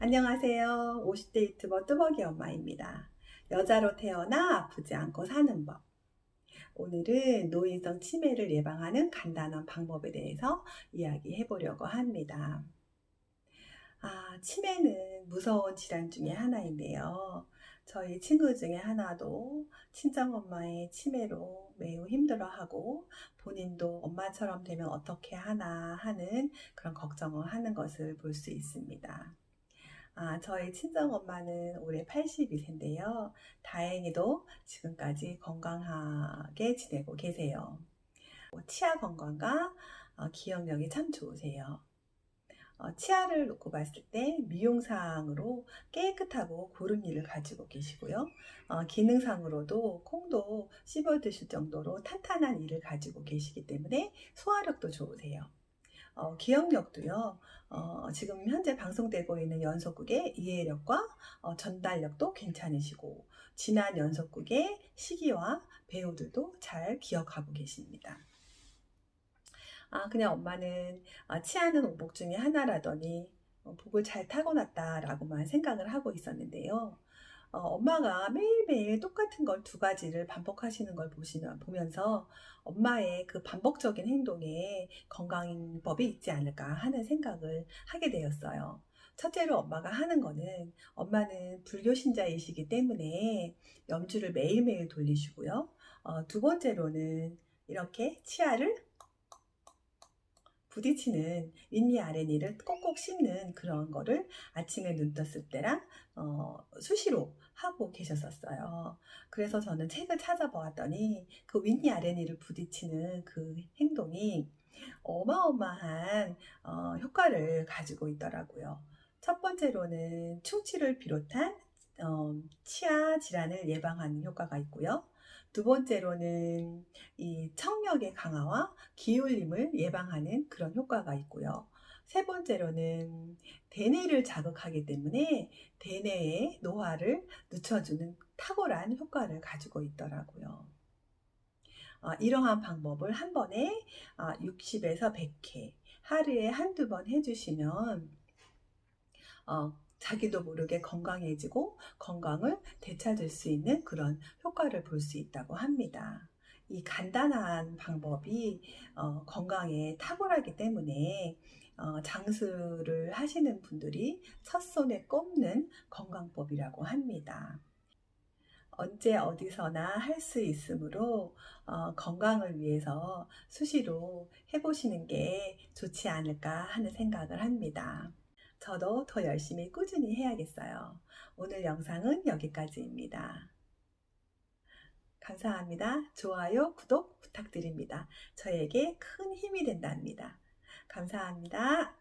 안녕하세요. 50대 유튜버 뚜벅이 엄마입니다. 여자로 태어나 아프지 않고 사는 법. 오늘은 노인성 치매를 예방하는 간단한 방법에 대해서 이야기해 보려고 합니다. 아, 치매는 무서운 질환 중에 하나인데요. 저희 친구 중에 하나도 친정엄마의 치매로 매우 힘들어하고 본인도 엄마처럼 되면 어떻게 하나 하는 그런 걱정을 하는 것을 볼 수 있습니다. 아, 저희 친정 엄마는 올해 82세인데요. 다행히도 지금까지 건강하게 지내고 계세요. 뭐 치아 건강과 어, 기억력이 참 좋으세요. 어, 치아를 놓고 봤을 때 미용상으로 깨끗하고 고른 이를 가지고 계시고요. 어, 기능상으로도 콩도 씹어 드실 정도로 탄탄한 이를 가지고 계시기 때문에 소화력도 좋으세요. 어, 기억력도요, 어, 지금 현재 방송되고 있는 연속극의 이해력과 어, 전달력도 괜찮으시고, 지난 연속극의 시기와 배우들도 잘 기억하고 계십니다. 아, 그냥 엄마는 아, 치아는 오복 중에 하나라더니 어, 복을 잘 타고났다라고만 생각을 하고 있었는데요. 어, 엄마가 매일매일 똑같은 걸 두 가지를 반복하시는 걸 보시면, 보면서 엄마의 그 반복적인 행동에 건강법이 있지 않을까 하는 생각을 하게 되었어요. 첫째로 엄마가 하는 거는 엄마는 불교 신자이시기 때문에 염주를 매일매일 돌리시고요. 어, 두 번째로는 이렇게 치아를 부딪히는 윗니 아랫니를 꼭꼭 씹는 그런 거를 아침에 눈 떴을 때랑 어, 수시로 하고 계셨었어요. 그래서 저는 책을 찾아보았더니 그 윗니 아랫니를 부딪히는 그 행동이 어마어마한 어, 효과를 가지고 있더라고요. 첫 번째로는 충치를 비롯한 어, 치아 질환을 예방하는 효과가 있고요. 두 번째로는 이 청력의 강화와 기울림을 예방하는 그런 효과가 있고요. 세 번째로는 대뇌를 자극하기 때문에 대뇌의 노화를 늦춰주는 탁월한 효과를 가지고 있더라고요. 어, 이러한 방법을 한 번에 어, 60에서 100회 하루에 한두 번 해주시면 어, 자기도 모르게 건강해지고 건강을 되찾을 수 있는 그런 효과를 볼 수 있다고 합니다. 이 간단한 방법이 어, 건강에 탁월하기 때문에 어, 장수를 하시는 분들이 첫 손에 꼽는 건강법이라고 합니다. 언제 어디서나 할 수 있으므로 어, 건강을 위해서 수시로 해보시는 게 좋지 않을까 하는 생각을 합니다. 저도 더 열심히 꾸준히 해야겠어요. 오늘 영상은 여기까지입니다. 감사합니다. 좋아요, 구독 부탁드립니다. 저에게 큰 힘이 된답니다. 감사합니다.